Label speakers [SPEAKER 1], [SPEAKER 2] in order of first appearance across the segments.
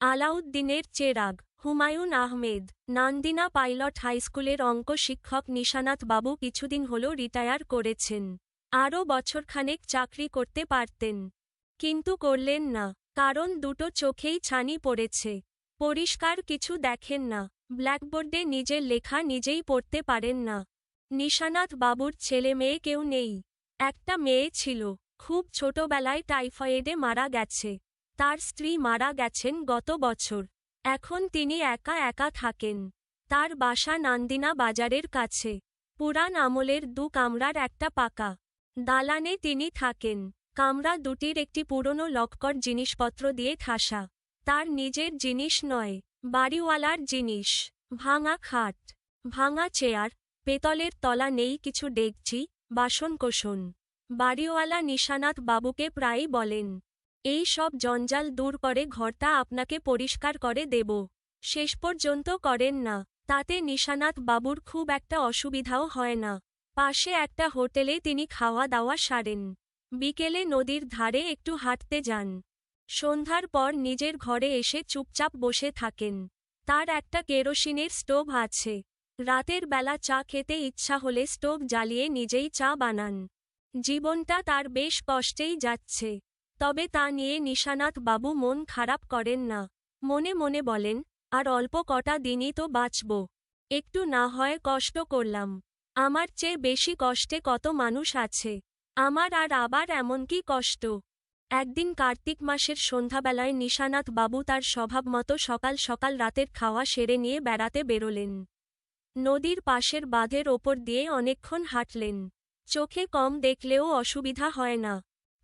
[SPEAKER 1] আলাউদ্দিনের চেরাগ, হুমায়ুন আহমেদ, নান্দিনা পাইলট হাইস্কুলের অঙ্ক শিক্ষক নিশানাথ বাবু কিছুদিন হল রিটায়ার করেছেন। আরও বছরখানেক চাকরি করতে পারতেন। কিন্তু করলেন না, কারণ দুটো চোখেই ছানি পড়েছে। পরিষ্কার কিছু দেখেন না, ব্ল্যাকবোর্ডে নিজের লেখা নিজেই পড়তে পারেন না। নিশানাথ বাবুর ছেলে মেয়ে কেউ নেই। একটা মেয়ে ছিল, খুব ছোটবেলায় টাইফয়েডে মারা গেছে। তার স্ত্রী মারা গেছেন গত বছর। এখন তিনি একা একা থাকেন। তার বাসা নান্দিনা বাজারের কাছে। পুরান আমলের দু কামরার একটা পাকা। দালানে তিনি থাকেন। কামরা দুটির একটি পুরনো লক্কর জিনিসপত্র দিয়ে ঠাসা। তার নিজের জিনিস নয়, বাড়িওয়ালার জিনিস। ভাঙা খাট, ভাঙা চেয়ার, পেতলের তলা নেই কিছু ডেকচি বাসনকোসন। বাড়িওয়ালা নিশানাথ বাবুকে প্রায়ই বলেন এই সব জঞ্জাল দূর করে ঘরটা আপনাকে পরিষ্কার করে দেব। শেষ পর্যন্ত করেন না। তাতে নিশানাথ বাবুর খুব একটা অসুবিধাও হয় না। পাশে একটা হোটেলে তিনি খাওয়া দাওয়া সারেন। বিকেলে নদীর ধারে একটু হাঁটতে যান। সন্ধ্যার পর নিজের ঘরে এসে চুপচাপ বসে থাকেন। তার একটা কেরোসিনের স্টোভ আছে। রাতের বেলা চা খেতে ইচ্ছা হলে স্টোভ জ্বালিয়ে নিজেই চা বানান। জীবনটা তার বেশ কষ্টেই যাচ্ছে। তবে তা নিয়ে নিশানাথ বাবু মন খারাপ করেন না। মনে মনে বলেন, আর অল্প কটা দিনই তো বাঁচব। একটু না হয় কষ্ট করলাম। আমার চেয়ে বেশি কষ্টে কত মানুষ আছে। আমার আর আবার এমন কি কষ্ট? একদিন কার্তিক মাসের সন্ধ্যাবেলায় নিশানাথ বাবু তার স্বভাবমতো সকাল সকাল রাতের খাওয়া সেরে নিয়ে বেড়াতে বেরোলেন। নদীর পাশের বাঁধের ওপর দিয়ে অনেকক্ষণ হাঁটলেন। চোখে কম দেখলেও অসুবিধা হয় না।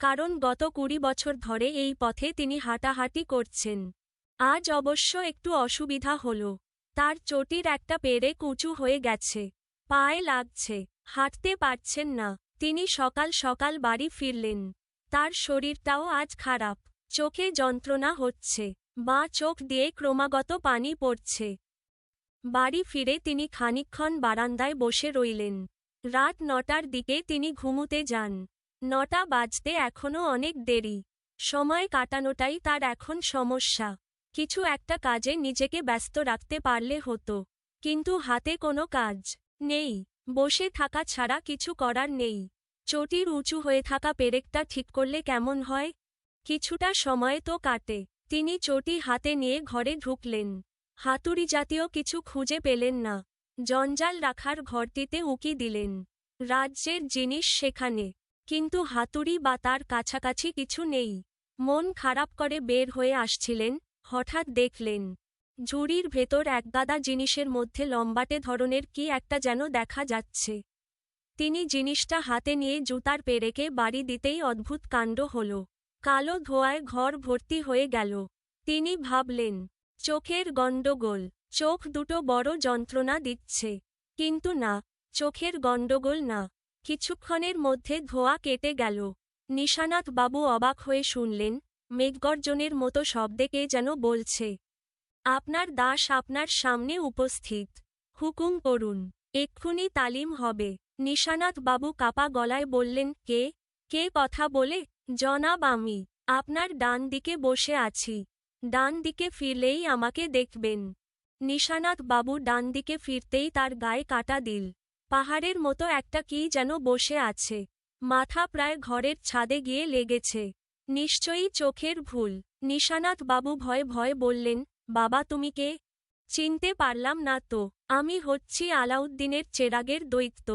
[SPEAKER 1] কারণ গত কুড়ি বছর ধরে এই পথে তিনি হাঁটাহাঁটি করছেন। আজ অবশ্য একটু অসুবিধা হল। তার চটির একটা পেরে কুচু হয়ে গেছে। পায়ে লাগছে। হাঁটতে পারছেন না। তিনি সকাল সকাল বাড়ি ফিরলেন। তার শরীরটাও আজ খারাপ। চোখে যন্ত্রণা হচ্ছে। বাঁ চোখ দিয়ে ক্রমাগত পানি পড়ছে। বাড়ি ফিরে তিনি খানিকক্ষণ বারান্দায় বসে রইলেন। রাত নটার দিকে তিনি ঘুমুতে যান। নটা বাজতে এখনও অনেক দেরি। সময় কাটানোটাই তার এখন সমস্যা। কিছু একটা কাজে নিজেকে ব্যস্ত রাখতে পারলে হতো। কিন্তু হাতে কোনো কাজ নেই। বসে থাকা ছাড়া কিছু করার নেই। চটির উঁচু হয়ে থাকা পেরেকটা ঠিক করলে কেমন হয়? কিছুটা সময় তো কাটে। তিনি চটি হাতে নিয়ে ঘরে ঢুকলেন। হাতুড়ি জাতীয় কিছু খুঁজে পেলেন না। জঞ্জাল রাখার ঘরটিতে উকি দিলেন। রাজ্যের জিনিস সেখানে। কিন্তু হাতুড়ি বা তার কাছাকাছি কিছু নেই। মন খারাপ করে বের হয়ে আসছিলেন, হঠাৎ দেখলেন, ঝুড়ির ভেতর একগাদা জিনিসের মধ্যে লম্বাটে ধরনের কি একটা যেন দেখা যাচ্ছে। তিনি জিনিসটা হাতে নিয়ে জুতার পেরেকে বাড়ি দিতেই অদ্ভুত কাণ্ড হল। কালো ধোয়ায় ঘর ভর্তি হয়ে গেল। তিনি ভাবলেন, চোখের গণ্ডগোল, চোখ দুটো বড় যন্ত্রণা দিচ্ছে। কিন্তু না, চোখের গণ্ডগোল না। কিছুক্ষণের মধ্যে ধোয়া কেটে গেল। নিশানাথ বাবু অবাক হয়ে শুনলেন, মেঘগর্জনের মতো শব্দে কে যেন বলছে। আপনার দাস আপনার সামনে উপস্থিত। হুকুম করুন, এক্ষুনি তালিম হবে। নিশানাথ বাবু কাপা গলায় বললেন, কে? কে কথা বলে? জনাব আমি, আপনার ডান দিকে বসে আছি। ডান দিকে ফিরলেই আমাকে দেখবেন। নিশানাথ বাবু ডান দিকে ফিরতেই তার গায়ে কাটা দিল। পাহাড়ের মতো একটা কি যেন বসে আছে। মাথা প্রায় ঘরের ছাদে গিয়ে লেগেছে। নিশ্চয়ই চোখের ভুল। নিশানাথ বাবু ভয়ে ভয়ে বললেন, বাবা, তুমি কে? চিনতে পারলাম না তো। আমি হচ্ছি আলাউদ্দিনের চেরাগের দৈত্য।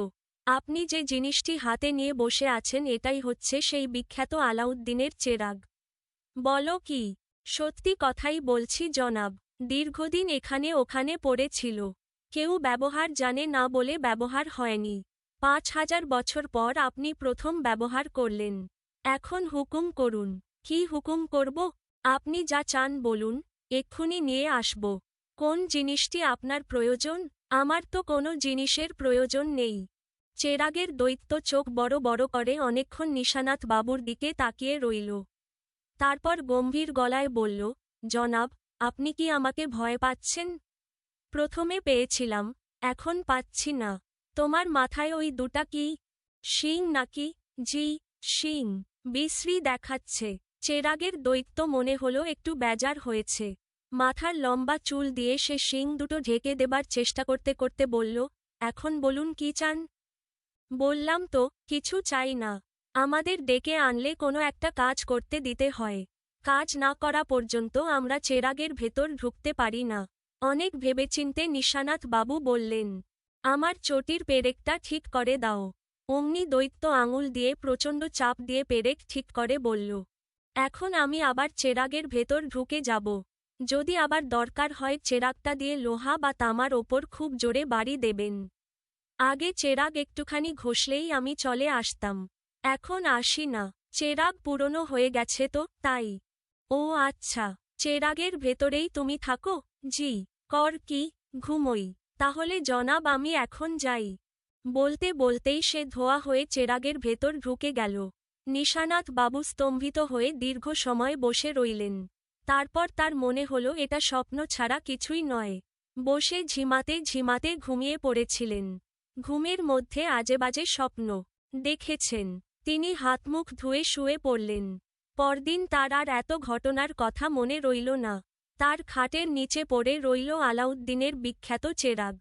[SPEAKER 1] আপনি যে জিনিসটি হাতে নিয়ে বসে আছেন, এটাই হচ্ছে সেই বিখ্যাত আলাউদ্দিনের চেরাগ। বলো কি? সত্যি কথাই বলছি জনাব, দীর্ঘদিন এখানে ওখানে পড়েছিল কেউ ব্যবহার জানে না বলে ব্যবহার হয়নি। পাঁচ হাজার বছর পর আপনি প্রথম ব্যবহার করলেন। এখন হুকুম করুন। কি হুকুম করব? আপনি যা চান বলুন, এক্ষুনি নিয়ে আসব। কোন জিনিসটি আপনার প্রয়োজন? আমার তো কোনো জিনিসের প্রয়োজন নেই। চেরাগের দৈত্য চোখ বড় বড় করে অনেকক্ষণ নিশানাথ বাবুর দিকে তাকিয়ে রইল। তারপর গম্ভীর গলায় বলল, জনাব, আপনি কি আমাকে ভয় পাচ্ছেন? প্রথমে পেয়েছিলাম, এখন পাচ্ছি না। তোমার মাথায় ওই দুটা কি? শিং নাকি? জি, শিং। বিশ্রী দেখাচ্ছে। চেরাগের দৈত্য মনে হলো একটু বেজার হয়েছে। মাথার লম্বা চুল দিয়ে সে শিং দুটো ঢেকে দেবার চেষ্টা করতে করতে বলল, এখন বলুন কি চান? বললাম তো, কিছু চাই না। আমাদের ডেকে আনলে কোনো একটা কাজ করতে দিতে হয়। কাজ না করা পর্যন্ত আমরা চেরাগের ভেতর ঢুকতে পারি না। অনেক ভেবেচিন্তে নিশানাথ বাবু বললেন, আমার চটির পেরেকটা ঠিক করে দাও। অমনি দৈত্য আঙুল দিয়ে প্রচণ্ড চাপ দিয়ে পেরেক ঠিক করে বলল, এখন আমি আবার চেরাগের ভেতর ঢুকে যাব। যদি আবার দরকার হয় চেরাগটা দিয়ে লোহা বা তামার ওপর খুব জোরে বাড়ি দেবেন। আগে চেরাগ একটুখানি ঘষলেই আমি চলে আসতাম। এখন আসি না, চেরাগ পুরনো হয়ে গেছে তো, তাই। ও আচ্ছা চেরাগের ভেতরেই তুমি থাকো? জি, কর কি, ঘুমোই, তাহলে জনাব আমি এখন যাই। বলতে বলতেই সে ধোয়া হয়ে চেরাগের ভেতর ঢুকে গেল। নিশানাথ বাবু স্তম্ভিত হয়ে দীর্ঘ সময় বসে রইলেন। তারপর তার মনে হল, এটা স্বপ্ন ছাড়া কিছুই নয়। বসে ঝিমাতে ঝিমাতে ঘুমিয়ে পড়েছিলেন। ঘুমের মধ্যে আজেবাজে স্বপ্ন দেখেছেন। তিনি হাতমুখ ধুয়ে শুয়ে পড়লেন। পরদিন তার আর এত ঘটনার কথা মনে রইল না। তার খাটের নিচে পড়ে রইল আলাউদ্দিনের বিখ্যাত চেরাগ।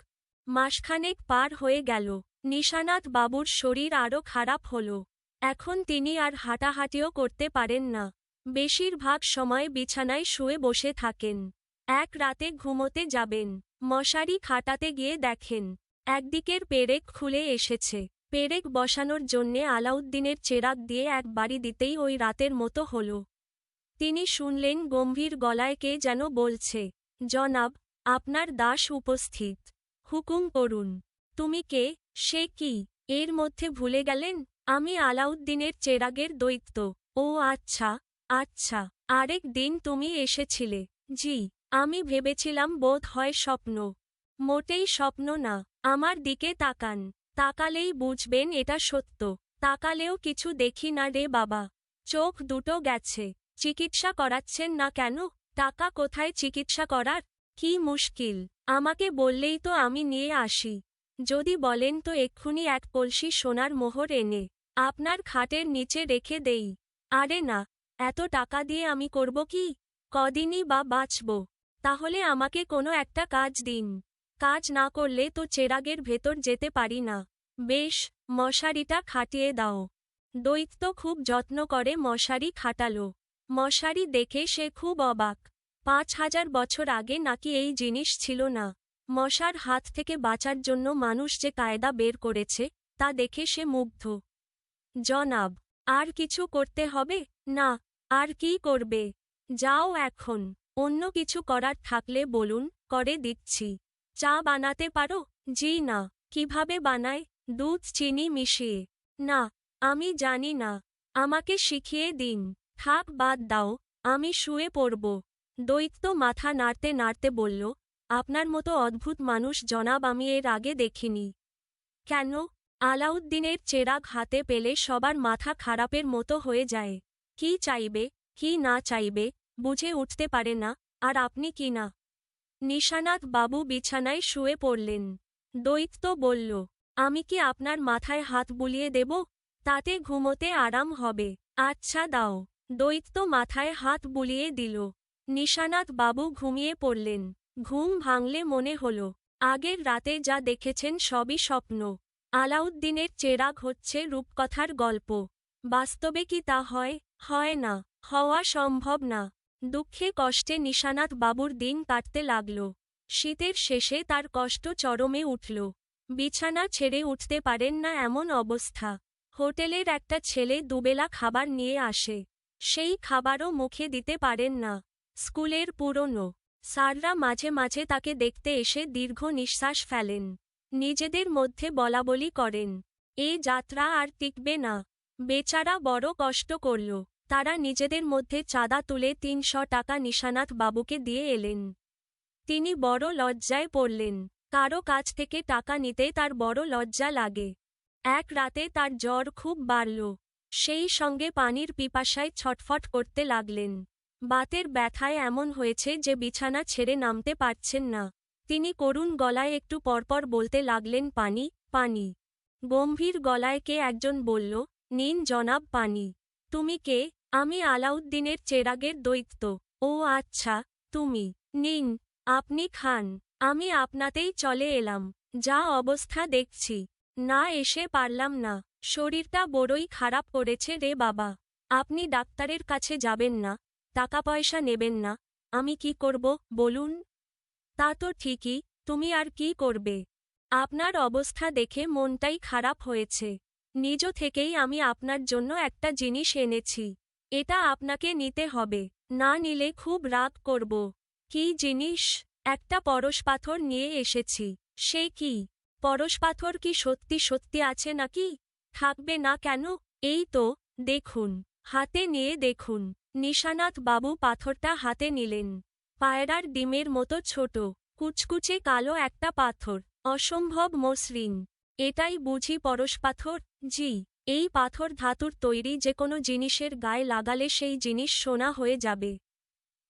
[SPEAKER 1] মাসখানেক পার হয়ে গেল। নিশানাথ বাবুর শরীর আরও খারাপ হল। এখন তিনি আর হাঁটাহাঁটিও করতে পারেন না। বেশিরভাগ সময় বিছানায় শুয়ে বসে থাকেন। এক রাতে ঘুমোতে যাবেন। মশারি খাটাতে গিয়ে দেখেন, একদিকের পেরেক খুলে এসেছে। পেরেক বসানোর জন্যে আলাউদ্দিনের চেরাক দিয়ে এক বাড়ি দিতেই ওই রাতের মতো হল। তিনি শুনলেন গম্ভীর গলায় কে যেন বলছে, জনাব, আপনার দাস উপস্থিত। হুকুম করুন। তুমি কে? সে কি? এর মধ্যে ভুলে গেলেন? আমি আলাউদ্দিনের চেরাগের দৈত্য। ও আচ্ছা আচ্ছা আরেক দিন তুমি এসেছিলে। জি, আমি ভেবেছিলাম বোধ হয় স্বপ্ন। মোটেই স্বপ্ন না, আমার দিকে তাকান। তাকালেই বুঝবেন এটা সত্য। তাকালেও কিছু দেখি না রে বাবা। চোখ দুটো গেছে। চিকিৎসা করাচ্ছেন না কেন? টাকা কোথায় চিকিৎসা করার? কি মুশকিল। আমাকে বললেই তো আমি নিয়ে আসি। যদি বলেন তো এক্ষুনি এক কলসি সোনার মোহর এনে আপনার খাটের নিচে রেখে দেই। আরে না, এত টাকা দিয়ে আমি করব কি? কদিনই বা বাঁচব। তাহলে আমাকে কোনো একটা কাজ দিন। কাজ না করলে তো চেরাগের ভেতর যেতে পারি না। বেশ, মশারিটা খাটিয়ে দাও। দৈত্য খুব যত্ন করে মশারি খাটালো। মশারি দেখে সে খুব অবাক। পাঁচ হাজার বছর আগে নাকি এই জিনিস ছিল না। মশার হাত থেকে বাঁচার জন্য মানুষ যে কায়দা বের করেছে, তা দেখে সে মুগ্ধ। জনাব, আর কিছু করতে হবে? না, আর কি করবে? যাও এখন, অন্য কিছু করার থাকলে বলুন, করে দিচ্ছি। চা বানাতে পারো? জি না। কীভাবে বানায়? দুধ, চিনি মিশিয়ে। না, আমি জানি না। আমাকে শিখিয়ে দিন। থাক, বাদ দাও, আমি শুয়ে পড়ব। দৈত্য মাথা নাড়তে নাড়তে বলল, আপনার মতো অদ্ভুত মানুষ জনাব, আমি এর আগে দেখিনি। কেন? আলাউদ্দিনের চেরাগ হাতে পেলে সবার মাথা খারাপের মতো হয়ে যায়। কি চাইবে, কি না চাইবে, বুঝে উঠতে পারে না, আর আপনি কি না? নিশানাথ বাবু বিছানায় শুয়ে পড়লেন। দৈত্য বলল, আমি কি আপনার মাথায় হাত বুলিয়ে দেব? তাতে ঘুমোতে আরাম হবে। আচ্ছা দাও। দৈত্য মাথায় হাত বুলিয়ে দিল। নিশানাথ বাবু ঘুমিয়ে পড়লেন। ঘুম ভাঙলে মনে হল, আগের রাতে যা দেখেছেন সবই স্বপ্ন। আলাউদ্দিনের চেরাগ হচ্ছে রূপকথার গল্প। বাস্তবে কি তা হয়? হয় না, হওয়া সম্ভব না। দুঃখে কষ্টে নিশানাথ বাবুর দিন কাটতে লাগল। শীতের শেষে তার কষ্ট চরমে উঠল। বিছানা ছেড়ে উঠতে পারেন না এমন অবস্থা। হোটেলের একটা ছেলে দুবেলা খাবার নিয়ে আসে। সেই খাবারও মুখে দিতে পারেন না। স্কুলের পুরনো স্যাররা মাঝে মাঝে তাকে দেখতে এসে দীর্ঘ নিঃশ্বাস ফেলেন। নিজেদের মধ্যে বলাবলি করেন, এ যাত্রা আর টিকবে না। বেচারা বড় কষ্ট করল। তারা নিজেদের মধ্যে চাঁদা তুলে তিনশো টাকা নিশানাথ বাবুকে দিয়ে এলেন। তিনি বড় লজ্জায় পড়লেন। কারও কাছ থেকে টাকা নিতে তার বড় লজ্জা লাগে। এক রাতে তার জ্বর খুব বাড়ল। সেই সঙ্গে পানির পিপাসায় ছটফট করতে লাগলেন। বাতের ব্যথায় এমন হয়েছে যে বিছানা ছেড়ে নামতে পারছেন না। তিনি করুণ গলায় একটু পরপর বলতে লাগলেন, পানি পানি। গম্ভীর গলায় কে একজন বলল, নিন জনাব পানি। তুমি কে? আমি আলাউদ্দিনের চেরাগের দৈত্য। ও আচ্ছা তুমি। নিন, আপনি খান। আমি আপনাতেই চলে এলাম। যা অবস্থা দেখছি। না এসে পারলাম না। শরীরটা বড়ই খারাপ করেছে রে বাবা। আপনি ডাক্তারের কাছে যাবেন না টাকা পয়সা নেবেন না। আমি কি করব, বলুন? তা তো ঠিকই, তুমি আর কি করবে? আপনার অবস্থা দেখে মনটাই খারাপ হয়েছে। নিজ থেকেই আমি আপনার জন্য একটা জিনিস এনেছি। এটা আপনাকে নিতে হবে, না নিলে খুব রাগ করব। কি জিনিস? একটা পরশ পাথর নিয়ে এসেছি। সে কি? পরশ পাথর কি সত্যি সত্যি আছে নাকি? থাকবে না কেন? এই তো, দেখুন, হাতে নিয়ে দেখুন, নিশানাথ বাবু পাথরটা হাতে নিলেন। পায়রার ডিমের মতো ছোট, কুচকুচে কালো একটা পাথর, অসম্ভব মসৃণ। এটাই বুঝি পরশ পাথর? জি, এই পাথর ধাতুর তৈরি যে কোনো জিনিসের গায়ে লাগালে সেই জিনিস সোনা হয়ে যাবে।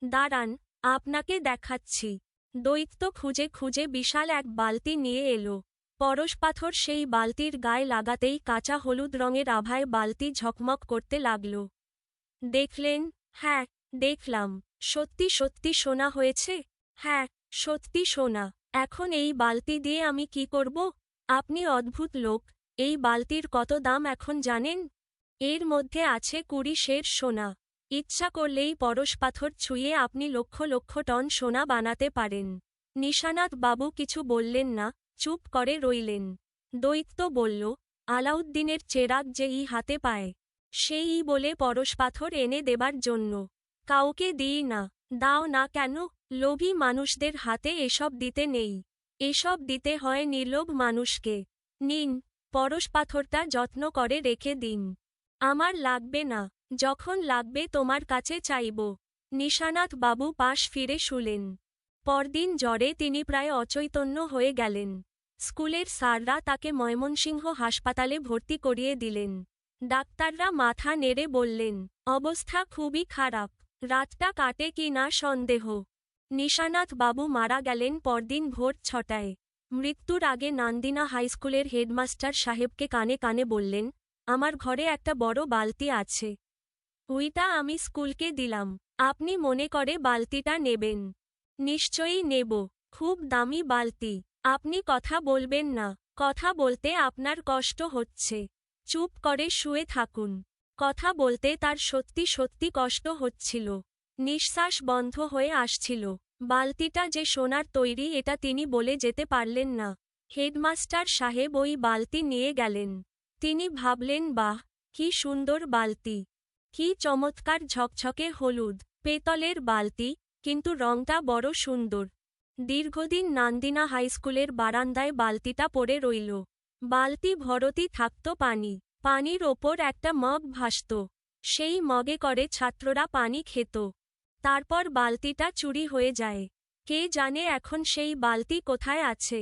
[SPEAKER 1] দাঁড়ান, আপনাকে দেখাচ্ছি। দৈত্য খুঁজে খুঁজে বিশাল এক বালতি নিয়ে এলো। পরশ পাথর সেই বালতির গায়ে লাগাতেই কাঁচা হলুদ রঙের আভায় বালতি ঝকমক করতে লাগল। দেখলেন হ্যাঁ দেখলাম। সত্যি সত্যি সোনা হয়েছে? হ্যাঁ সত্যি সোনা। এখন এই বালতি দিয়ে আমি কি করব? আপনি অদ্ভুত লোক। এই বালতির কত দাম এখন জানেন? এর মধ্যে আছে কুড়ি শের সোনা। ইচ্ছা করলেই পরশ পাথর ছুঁয়ে আপনি লক্ষ লক্ষ টন সোনা বানাতে পারেন। নিশানাথ বাবু কিছু বললেন না। চুপ করে রইলেন। দৈত্য বলল, আলাউদ্দিনের চেরাগ যে ই হাতে পায়, সেই বলে পরশ পাথর এনে দেবার জন্য। কাউকে দিই না, দাও না কেন? লোভী মানুষদের হাতে এসব দিতে নেই। এসব দিতে হয় নির্লোভ মানুষকে। নিন, পরশ পাথরটা যত্ন করে রেখে দিন। আমার লাগবে না, যখন লাগবে তোমার কাছে চাইব। নিশানাথ বাবু পাশ ফিরে শুলেন। পরদিন জ্বরে তিনি প্রায় অচৈতন্য হয়ে গেলেন। স্কুলের স্যাররা তাকে ময়মনসিংহ হাসপাতালে ভর্তি করিয়ে দিলেন। ডাক্তাররা মাথা নেড়ে বললেন, অবস্থা খুবই খারাপ, রাতটা কাটে কি না সন্দেহ। নিশানাথ বাবু মারা গেলেন পরদিন ভোর ছটায়। মৃত্যুর আগে নান্দিনা হাইস্কুলের হেডমাস্টার সাহেবকে কানে কানে বললেন, আমার ঘরে একটা বড় বালতি আছে। উইটা আমি স্কুলকে দিলাম, আপনি মনে করে বালতিটা নেবেন। নিশ্চয়ই নেব, খুব দামি বালতি। আপনি কথা বলবেন না। কথা বলতে আপনার কষ্ট হচ্ছে। চুপ করে শুয়ে থাকুন। কথা বলতে তার সত্যি সত্যি কষ্ট হচ্ছিল। নিঃশ্বাস বন্ধ হয়ে আসছিল। বালতিটা যে সোনার তৈরি এটা তিনি বলে যেতে পারলেন না। হেডমাস্টার সাহেব ওই বালতি নিয়ে গেলেন। তিনি ভাবলেন, বাহ, কি সুন্দর বালতি। কি চমৎকার ঝকঝকে হলুদ, পেতলের বালতি, কিন্তু রংটা বড় সুন্দর। দীর্ঘদিন নান্দিনা হাইস্কুলের বারান্দায় বালতিটা পড়ে রইল। বালতি ভরতি থাকত পানি। পানির ওপর একটা মগ ভাসত। সেই মগে করে ছাত্ররা পানি খেত। তারপর বালতিটা চুরি হয়ে যায়। কে জানে এখন সেই বালতি কোথায় আছে?